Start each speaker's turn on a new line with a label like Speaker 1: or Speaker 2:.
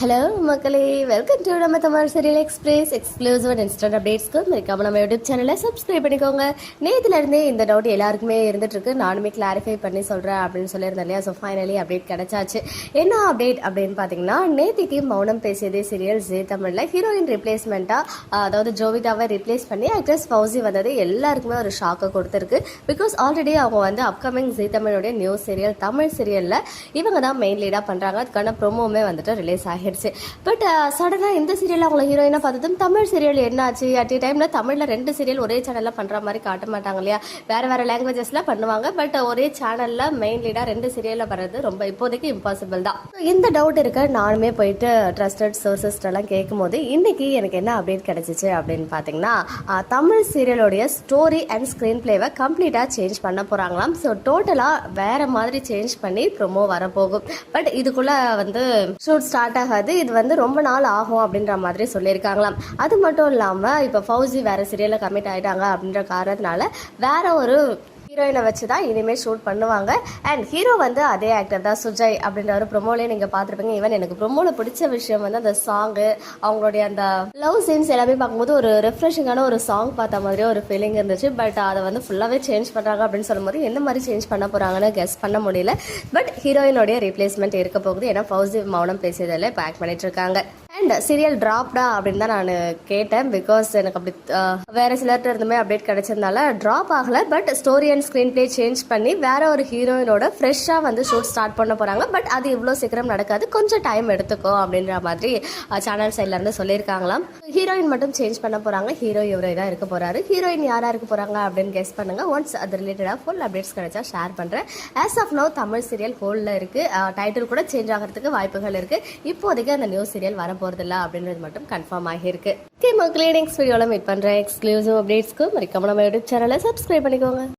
Speaker 1: Hello மக்களே. Welcome to நம்ம Tamil serial express exclusive and instant அப்டேட்ஸ்க்கு மறக்காம நம்ம யூடியூப் சேனலை சப்ஸ்கிரைப் பண்ணிக்கோங்க. நேற்றுலேருந்தே இந்த டவுட் எல்லாருக்குமே இருந்துட்டு நானுமே கிளாரிஃபை பண்ணி சொல்கிறேன் அப்படின்னு சொல்லியிருந்தேன் இல்லையா? ஸோ ஃபைனலி அப்டேட் கிடச்சாச்சு. என்ன அப்டேட் அப்படின்னு பார்த்தீங்கன்னா நேத்திக்கு மௌனம் பேசியதே சீரியல் ஜே தமிழில் ஹீரோயின் ரிப்ளேஸ்மெண்ட்டாக அதாவது ஜோவிதாவை ரிப்ளேஸ் பண்ணி ஆக்ட்ரஸ் ஃபவுசி வந்தது எல்லாருக்குமே ஒரு ஷாக்கை கொடுத்துருக்கு. பிகாஸ் ஆல்ரெடி அவங்க வந்து அப்கமிங் ஜே தமிழுடைய நியூ சீரியல் தமிழ் சீரியலில் இவங்க தான் மெயின் லீடாக பண்ணுறாங்க அதுக்கான ப்ரோமோவுமே வந்துட்டு ரிலீஸ் ஆகிடுச்சு பட் சடனாக இந்த சீரியலில் அவங்கள ஹீரோயினாக பார்த்ததும் தமிழ் சீரியல் என்னாச்சு? அட் டைமில் தமிழில் ரெண்டு சீரியல் ஒரே சேனலில் பண்ணுற மாதிரி காட்ட மாட்டாங்க இல்லையா? வேறு வேறு லாங்குவேஜஸில் பண்ணுவாங்க. பட் uh, ஒரே சேனலில் மெயின் லீடாக ரெண்டு சீரியலில் வர்றது ரொம்ப இப்போதைக்கு இம்பாசிபிள் தான். இந்த டவுட் இருக்க? நானுமே போயிட்டு ட்ரஸ்டட் சோர்சஸ்டெல்லாம் கேட்கும்போது இன்றைக்கி எனக்கு என்ன அப்டேட் கிடைச்சிச்சு அப்படின்னு பார்த்தீங்கன்னா uh, தமிழ் சீரியலோடைய ஸ்டோரி அண்ட் ஸ்க்ரீன் பிளேவை கம்ப்ளீட்டாக சேஞ்ச் பண்ண போகிறாங்களாம் ஸோ டோட்டலாக வேறு மாதிரி சேஞ்ச் பண்ணி ப்ரொமோ வரப்போகும். பட் இதுக்குள்ளே வந்து ஷூட் ஸ்டார்ட் ஆக ஆகாது இது வந்து ரொம்ப நாள் ஆகும் அப்படின்ற மாதிரி சொல்லியிருக்காங்களாம். அது மட்டும் இல்லாமல் இப்போ ஃபௌசி வேறு சீரியலில் கமிட் ஆகிட்டாங்க அப்படின்ற காரணத்தினால வேறு ஒரு ஹீரோயினை வச்சு தான் இனிமேல் ஷூட் பண்ணுவாங்க. அண்ட் ஹீரோ வந்து அதே ஆக்டர் தான் சுஜய் அப்படின்ற ஒரு ப்ரொமோலே நீங்கள் பார்த்துருப்பீங்க. ஈவன் எனக்கு ப்ரொமோவில் பிடிச்ச விஷயம் வந்து அந்த சாங்கு அவங்களுடைய அந்த லவ் சீன்ஸ் எல்லாமே பார்க்கும்போது ஒரு ரெஃப்ரெஷிங்கான ஒரு சாங் பார்த்த மாதிரியே ஒரு ஃபீலிங் இருந்துச்சு. பட் அதை வந்து ஃபுல்லாகவே சேஞ்ச் பண்ணுறாங்க அப்படின்னு சொல்லும்போது எந்த மாதிரி சேஞ்ச் பண்ண போகிறாங்கன்னு கெஸ் பண்ண முடியல. பட் ஹீரோயினுடைய ரீப்ளேஸ்மெண்ட் இருக்க போகுது. ஏன்னா ஃபவுசி மௌனம் பேசியதில் இப்போ ஆக்ட் பண்ணிட்டு இருக்காங்க இந்த சீரியல் ட்ராப்டா அப்படின்னு தான் நான் கேட்டேன். பிகாஸ் எனக்கு அப்படி வேற சிலர்கிட்ட இருந்துமே அப்டேட் கிடைச்சதுனால ட்ராப் ஆகல. But story and screenplay change பண்ணி வேற ஒரு ஹீரோயினோட ஃப்ரெஷ்ஷாக வந்து ஷூட் ஸ்டார்ட் பண்ண போறாங்க. பட் அது இவ்வளோ சீக்கிரம் நடக்காது. கொஞ்சம் டைம் எடுத்துக்கோ அப்படின்ற மாதிரி சேனல் சைட்ல இருந்து சொல்லியிருக்காங்களாம். ஹீரோயின் மட்டும் சேஞ்ச் பண்ண போகிறாங்க ஹீரோ இவரே தான் இருக்க போகிறாரு ஹீரோயின் யாராக இருக்க போகிறாங்க அப்படின்னு கெஸ் பண்ணுங்க. ஒன்ஸ் அது ரிலேட்டடாக ஃபுல் அப்டேட்ஸ் கிடைச்சா ஷேர் பண்ணுறேன் as of now Tamil serial ஹோலில் இருக்குது டைட்டில் கூட சேஞ்ச் ஆகிறதுக்கு வாய்ப்புகள் இருக்குது இப்போதைக்கு அந்த நியூ சீரியல் வர போகிறதில்ல அப்படின்றது மட்டும் கன்ஃபார்ம் ஆகியிருக்கு. ஓகே மக்களே நெக்ஸ்ட் வீடியோவில் மீட் பண்ணுறேன் எக்ஸ்க்ளூசிவ் அப்டேட்ஸ்க்கு மறக்காம நம்ம யூடியூப் சேனலை சப்ஸ்கிரைப் பண்ணிக்கோங்க.